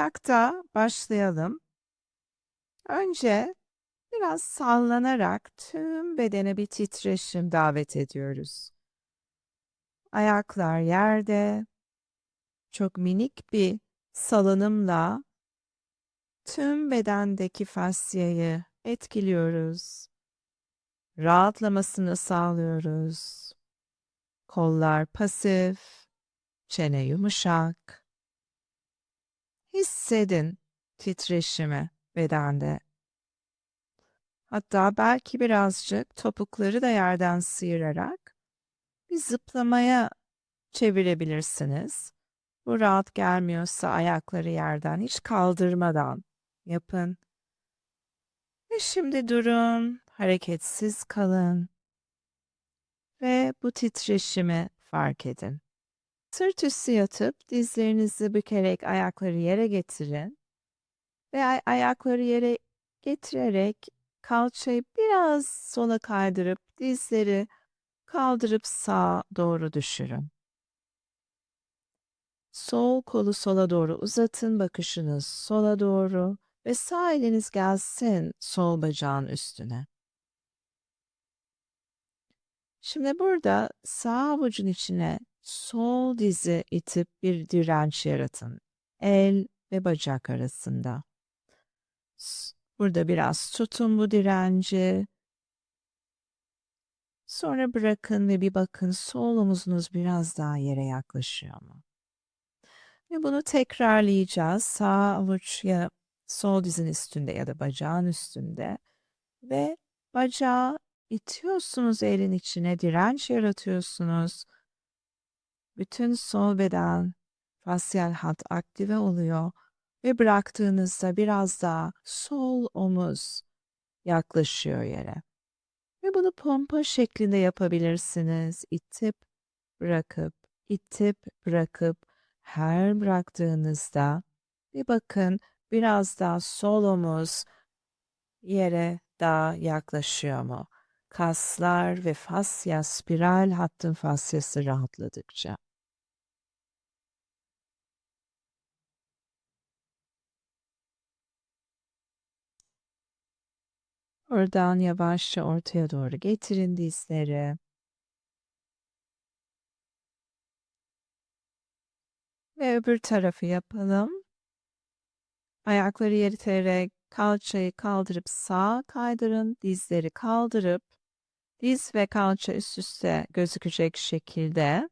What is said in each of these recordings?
ayakta başlayalım. Önce biraz sallanarak tüm bedene bir titreşim davet ediyoruz. Ayaklar yerde. Çok minik bir salınımla tüm bedendeki fasyayı etkiliyoruz. Rahatlamasını sağlıyoruz. Kollar pasif, çene yumuşak. Hissedin titreşimi bedende. Hatta belki birazcık topukları da yerden sıyırarak bir zıplamaya çevirebilirsiniz. Bu rahat gelmiyorsa ayakları yerden hiç kaldırmadan yapın. Ve şimdi durun, hareketsiz kalın ve bu titreşimi fark edin. Sırt üstü yatıp dizlerinizi bükerek ayakları yere getirin ve ay- ayakları yere getirerek kalçayı biraz sola kaydırıp dizleri kaldırıp sağa doğru düşürün. Sol kolu sola doğru uzatın, bakışınız sola doğru ve sağ eliniz gelsin sol bacağın üstüne. Şimdi burada sağ avucun içine sol dizi itip bir direnç yaratın. El ve bacak arasında. Burada biraz tutun bu direnci. Sonra bırakın ve bir bakın sol omuzunuz biraz daha yere yaklaşıyor mu? Ve bunu tekrarlayacağız. Sağ avuç ya sol dizin üstünde ya da bacağın üstünde ve bacağı itiyorsunuz elin içine, direnç yaratıyorsunuz. Bütün sol beden fasyal hat aktive oluyor ve bıraktığınızda biraz daha sol omuz yaklaşıyor yere. Ve bunu pompa şeklinde yapabilirsiniz. İtip bırakıp, itip bırakıp her bıraktığınızda bir bakın biraz daha sol omuz yere daha yaklaşıyor mu? Kaslar ve fasya spiral hattın fasyası rahatladıkça. Oradan yavaşça ortaya doğru getirin dizleri. Ve öbür tarafı yapalım. Ayakları yere kalçayı kaldırıp sağa kaydırın. Dizleri kaldırıp diz ve kalça üst üste gözükecek şekilde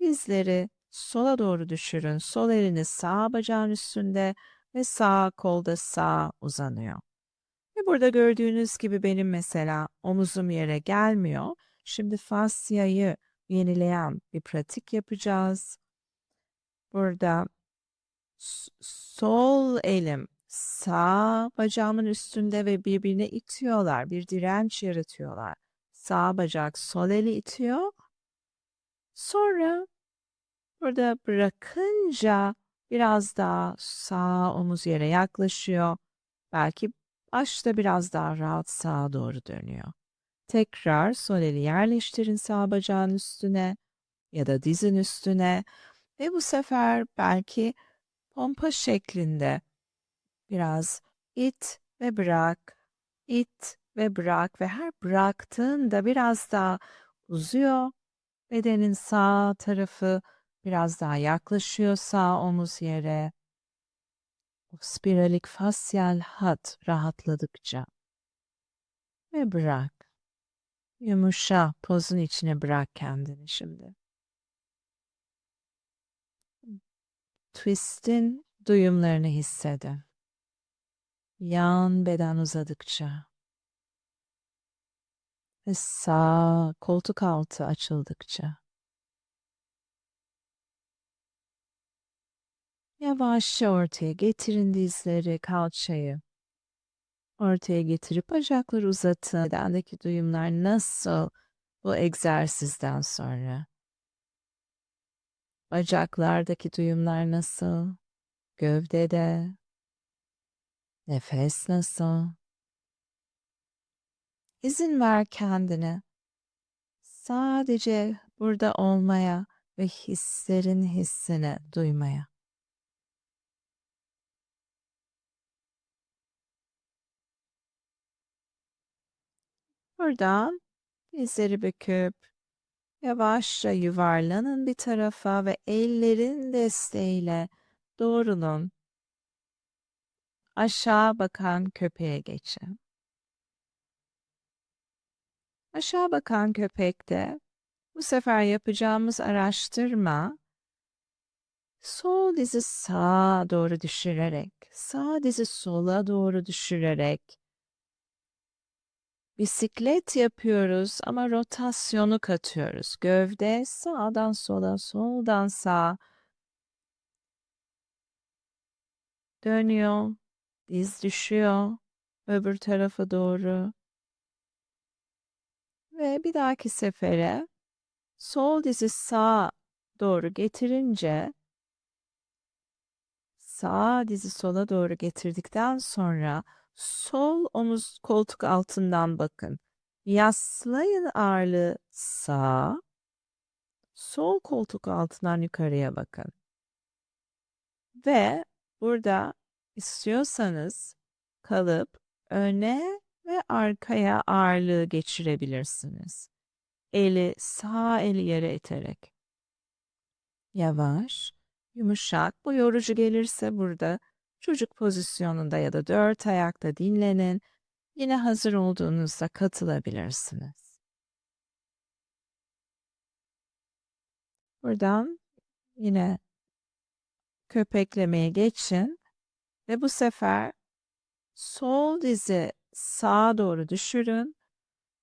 dizleri sola doğru düşürün. Sol eliniz sağ bacağın üstünde ve sağ kolda sağ uzanıyor. Burada gördüğünüz gibi benim mesela omuzum yere gelmiyor. Şimdi fasyayı yenileyen bir pratik yapacağız. Burada sol elim sağ bacağımın üstünde ve birbirine itiyorlar. Bir direnç yaratıyorlar. Sağ bacak sol eli itiyor. Sonra burada bırakınca biraz daha sağ omuz yere yaklaşıyor. Belki başta biraz daha rahat sağa doğru dönüyor. Tekrar sol eli yerleştirin sağ bacağın üstüne ya da dizin üstüne ve bu sefer belki pompa şeklinde biraz it ve bırak, it ve bırak ve her bıraktığında biraz daha uzuyor. Bedenin sağ tarafı biraz daha yaklaşıyor sağ omuz yere. O spiralik fasyal hat rahatladıkça. Ve bırak. Yumuşa pozun içine bırak kendini şimdi. Twist'in duyumlarını hissedin. Yan beden uzadıkça ve sağ koltuk altı açıldıkça yavaşça ortaya getirin dizleri, kalçayı. Ortaya getirip bacakları uzatın. Bedendeki duyumlar nasıl bu egzersizden sonra? Bacaklardaki duyumlar nasıl? Gövdede. Nefes nasıl? İzin ver kendine. Sadece burada olmaya ve hislerin hissini duymaya. Buradan dizleri büküp yavaşça yuvarlanın bir tarafa ve ellerin desteğiyle doğrulun. Aşağı bakan köpeğe geçin. Aşağı bakan köpekte bu sefer yapacağımız araştırma sol dizi sağa doğru düşürerek, sağ dizi sola doğru düşürerek bisiklet yapıyoruz ama rotasyonu katıyoruz. Gövde sağdan sola, soldan sağa dönüyor, diz düşüyor öbür tarafa doğru. Ve bir dahaki sefere sol dizi sağa doğru getirince sağ dizi sola doğru getirdikten sonra sol omuz koltuk altından bakın. Yaslayın ağırlığı sağa, sol koltuk altından yukarıya bakın. Ve burada istiyorsanız kalıp öne ve arkaya ağırlığı geçirebilirsiniz. Eli sağ eli yere iterek. Yavaş, yumuşak. Bu yorucu gelirse burada çocuk pozisyonunda ya da dört ayakta dinlenin. Yine hazır olduğunuzda katılabilirsiniz. Buradan yine köpeklemeye geçin ve bu sefer sol dizi sağa doğru düşürün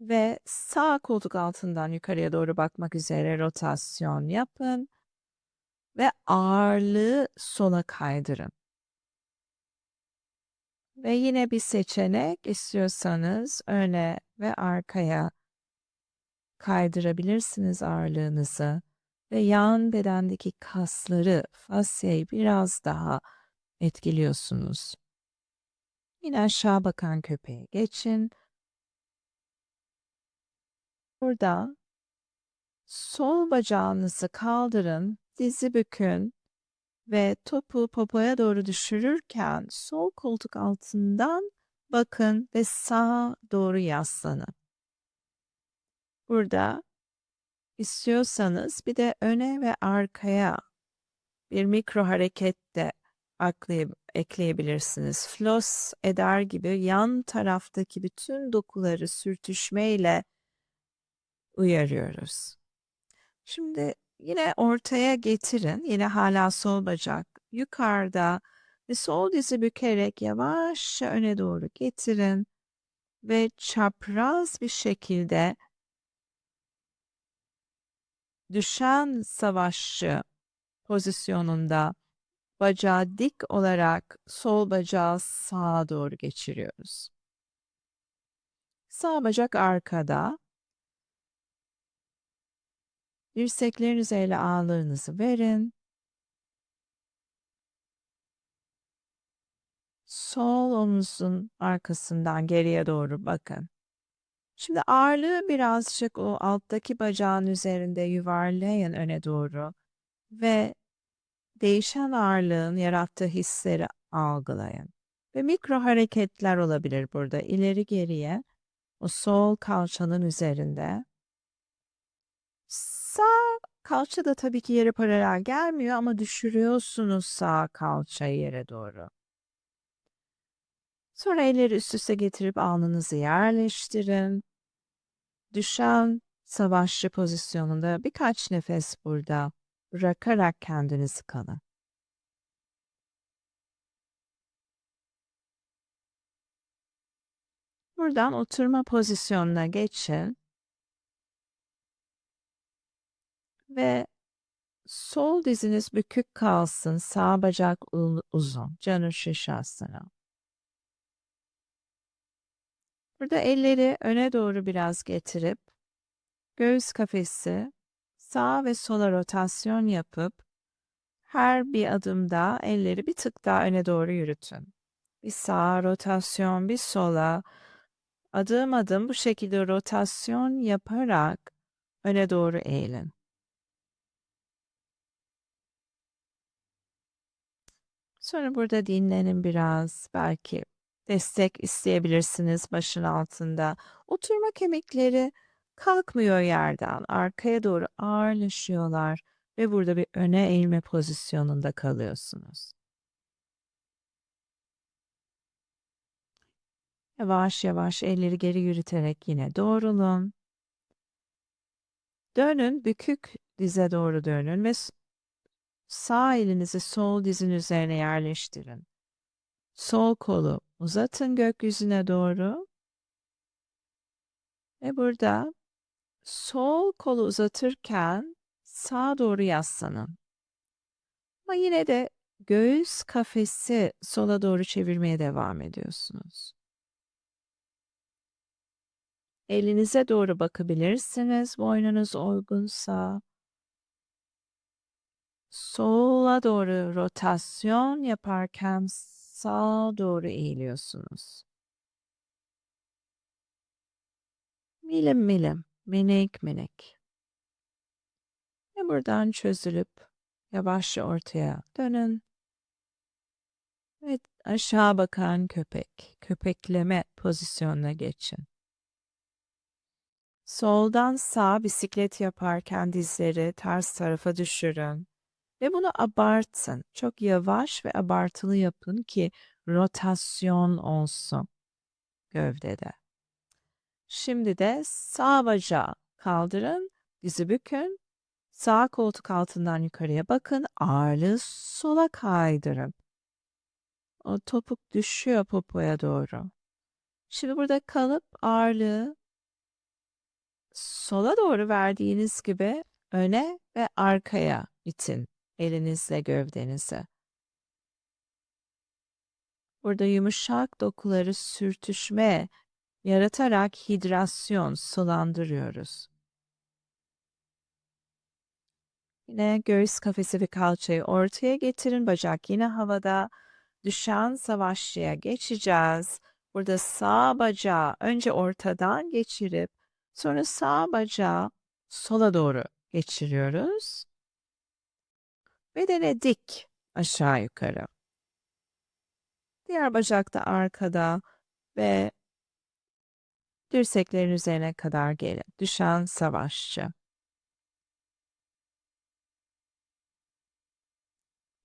ve sağ koltuk altından yukarıya doğru bakmak üzere rotasyon yapın ve ağırlığı sola kaydırın. Ve yine bir seçenek istiyorsanız öne ve arkaya kaydırabilirsiniz ağırlığınızı ve yan bedendeki kasları, fasyayı biraz daha etkiliyorsunuz. Yine aşağı bakan köpeğe geçin. Burada sol bacağınızı kaldırın, dizi bükün ve topu popoya doğru düşürürken sol koltuk altından bakın ve sağa doğru yaslanın. Burada istiyorsanız bir de öne ve arkaya bir mikro hareket de ekleyebilirsiniz. Floss eder gibi yan taraftaki bütün dokuları sürtüşmeyle uyarıyoruz. Şimdi yine ortaya getirin. Yine hala sol bacak yukarıda ve sol dizi bükerek yavaşça öne doğru getirin ve çapraz bir şekilde düşen savaşçı pozisyonunda bacağı dik olarak sol bacağı sağa doğru geçiriyoruz. Sağ bacak arkada. Dirsekleriniz ile ağırlığınızı verin. Sol omuzun arkasından geriye doğru bakın. Şimdi ağırlığı birazcık o alttaki bacağın üzerinde yuvarlayın öne doğru ve değişen ağırlığın yarattığı hisleri algılayın. Ve mikro hareketler olabilir burada. İleri geriye o sol kalçanın üzerinde. Sağ kalça da tabii ki yere paralel gelmiyor ama düşürüyorsunuz sağ kalçayı yere doğru. Sonra elleri üst üste getirip alnınızı yerleştirin. Düşen savaşçı pozisyonunda birkaç nefes burada bırakarak kendinizi kalın. Buradan oturma pozisyonuna geçin. Ve sol diziniz bükük kalsın, sağ bacak uzun. Canı Şişasana. Burada elleri öne doğru biraz getirip göğüs kafesi sağ ve sola rotasyon yapıp her bir adımda elleri bir tık daha öne doğru yürütün. Bir sağa rotasyon, bir sola adım adım bu şekilde rotasyon yaparak öne doğru eğilin. Sonra burada dinlenin biraz. Belki destek isteyebilirsiniz başın altında. Oturma kemikleri kalkmıyor yerden. Arkaya doğru ağırlaşıyorlar ve burada bir öne eğilme pozisyonunda kalıyorsunuz. Yavaş yavaş elleri geri yürüterek yine doğrulun. Dönün, bükük dize doğru dönün ve sağ elinizi sol dizin üzerine yerleştirin. Sol kolu uzatın gökyüzüne doğru. Ve burada sol kolu uzatırken sağa doğru yaslanın. Ama yine de göğüs kafesi sola doğru çevirmeye devam ediyorsunuz. Elinize doğru bakabilirsiniz boynunuz uygunsa. Sola doğru rotasyon yaparken sağa doğru eğiliyorsunuz. Milim milim, minik minik. Ve buradan çözülüp yavaşça ortaya dönün. Ve aşağı bakan köpek, köpekleme pozisyonuna geçin. Soldan sağa bisiklet yaparken dizleri ters tarafa düşürün. Ve bunu abartın. Çok yavaş ve abartılı yapın ki rotasyon olsun gövdede. Şimdi de sağ bacağı kaldırın, dizi bükün. Sağ koltuk altından yukarıya bakın, ağırlığı sola kaydırın. O topuk düşüyor popoya doğru. Şimdi burada kalıp ağırlığı sola doğru verdiğiniz gibi öne ve arkaya itin elinizle gövdenizi. Burada yumuşak dokuları sürtüşme yaratarak hidrasyon sulandırıyoruz. Yine göğüs kafesi ve kalçayı ortaya getirin. Bacak yine havada. Düşen savaşçıya geçeceğiz. Burada sağ bacağı önce ortadan geçirip sonra sağ bacağı sola doğru geçiriyoruz. Bedene dik aşağı yukarı. Diğer bacak da arkada ve dirseklerin üzerine kadar gelin. Düşen savaşçı.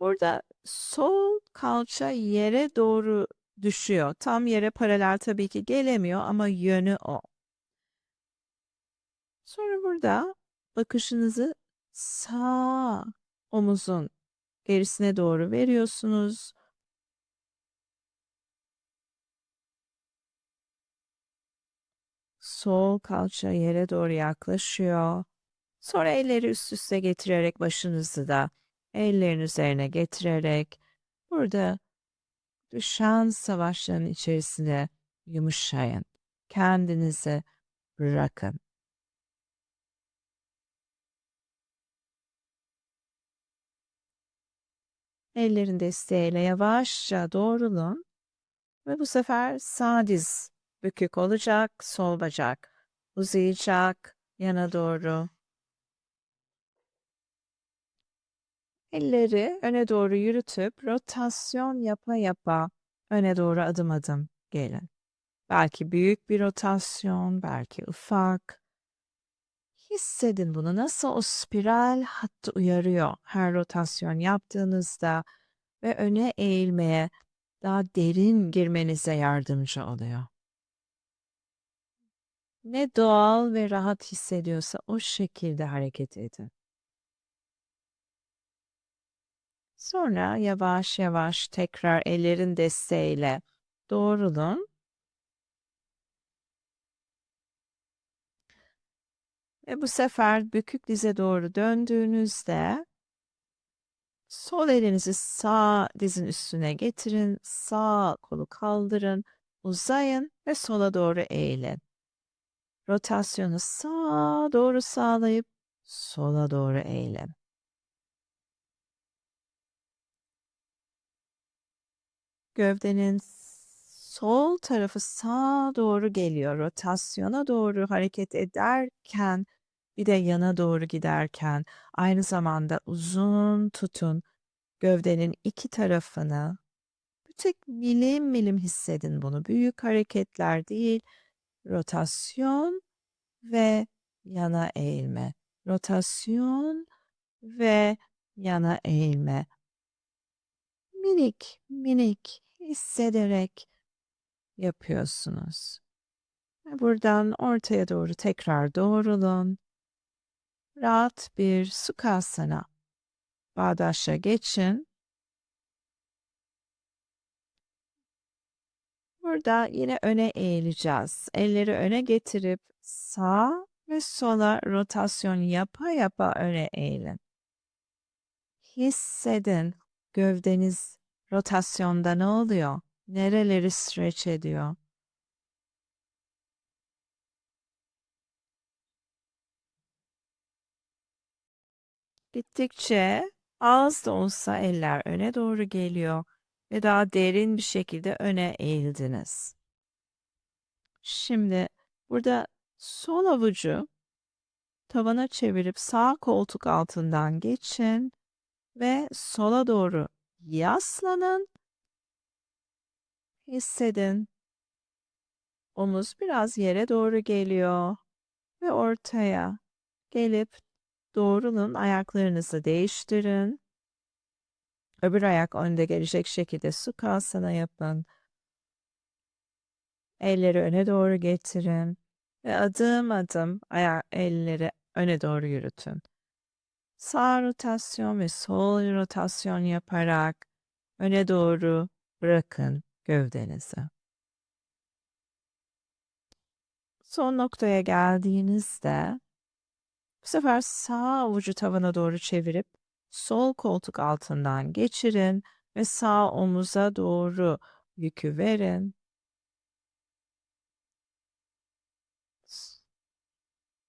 Burada sol kalça yere doğru düşüyor. Tam yere paralel tabii ki gelemiyor ama yönü o. Sonra burada bakışınızı sağ omuzun gerisine doğru veriyorsunuz. Sol kalça yere doğru yaklaşıyor. Sonra elleri üst üste getirerek başınızı da ellerin üzerine getirerek burada düşen savaşların içerisinde yumuşayın. Kendinizi bırakın. Ellerin desteğiyle yavaşça doğrulun ve bu sefer sağ diz bükük olacak, sol bacak uzayacak yana doğru. Elleri öne doğru yürütüp rotasyon yapa yapa öne doğru adım adım gelin. Belki büyük bir rotasyon, belki ufak. Hissedin bunu nasıl o spiral hattı uyarıyor her rotasyon yaptığınızda ve öne eğilmeye daha derin girmenize yardımcı oluyor. Ne doğal ve rahat hissediyorsa o şekilde hareket edin. Sonra yavaş yavaş tekrar ellerin desteğiyle doğrulun. Ve bu sefer bükük dize doğru döndüğünüzde sol elinizi sağ dizin üstüne getirin. Sağ kolu kaldırın. Uzayın ve sola doğru eğilin. Rotasyonu sağa doğru sağlayıp sola doğru eğilin. Gövdenin sol tarafı sağa doğru geliyor. Rotasyona doğru hareket ederken bir de yana doğru giderken aynı zamanda uzun tutun gövdenin iki tarafını Artık milim milim hissedin bunu. Büyük hareketler değil, rotasyon ve yana eğilme. Rotasyon ve yana eğilme. Minik minik hissederek yapıyorsunuz. Buradan ortaya doğru tekrar doğrulun. Rahat bir sukasana. Bağdaşa geçin. Burada yine öne eğileceğiz. Elleri öne getirip sağ ve sola rotasyon yapa yapa öne eğilin. Hissedin gövdeniz rotasyonda ne oluyor? Nereleri stretch ediyor? Gittikçe az da olsa eller öne doğru geliyor ve daha derin bir şekilde öne eğildiniz. Şimdi burada sol avucu tavana çevirip sağ koltuk altından geçin ve sola doğru yaslanın. Hissedin. Omuz biraz yere doğru geliyor ve ortaya gelip doğrulun ayaklarınızı değiştirin. Öbür ayak önde gelecek şekilde sukasana yapın. Elleri öne doğru getirin ve adım adım ayak elleri öne doğru yürütün. Sağ rotasyon ve sol rotasyon yaparak öne doğru bırakın gövdenizi. Son noktaya geldiğinizde bu sefer sağ avucu tavana doğru çevirip sol koltuk altından geçirin ve sağ omuza doğru yükü verin.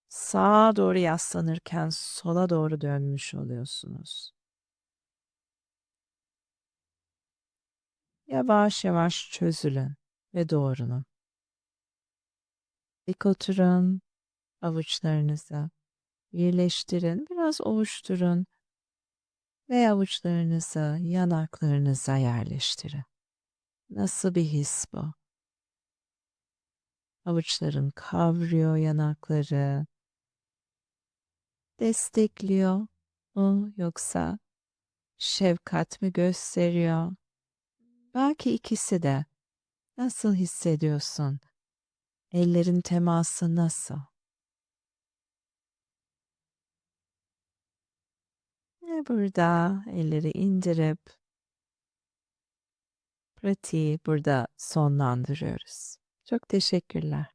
Sağa doğru yaslanırken sola doğru dönmüş oluyorsunuz. Yavaş yavaş çözülün ve doğrulun. Dik oturun, avuçlarınızı birleştirin, biraz ovuşturun ve avuçlarınızı yanaklarınıza yerleştirin. Nasıl bir his bu? Avuçların kavruyor yanakları. Destekliyor mu yoksa şefkat mi gösteriyor? Belki ikisi de. Nasıl hissediyorsun? Ellerin teması nasıl? Burada elleri indirip pratiği burada sonlandırıyoruz. Çok teşekkürler.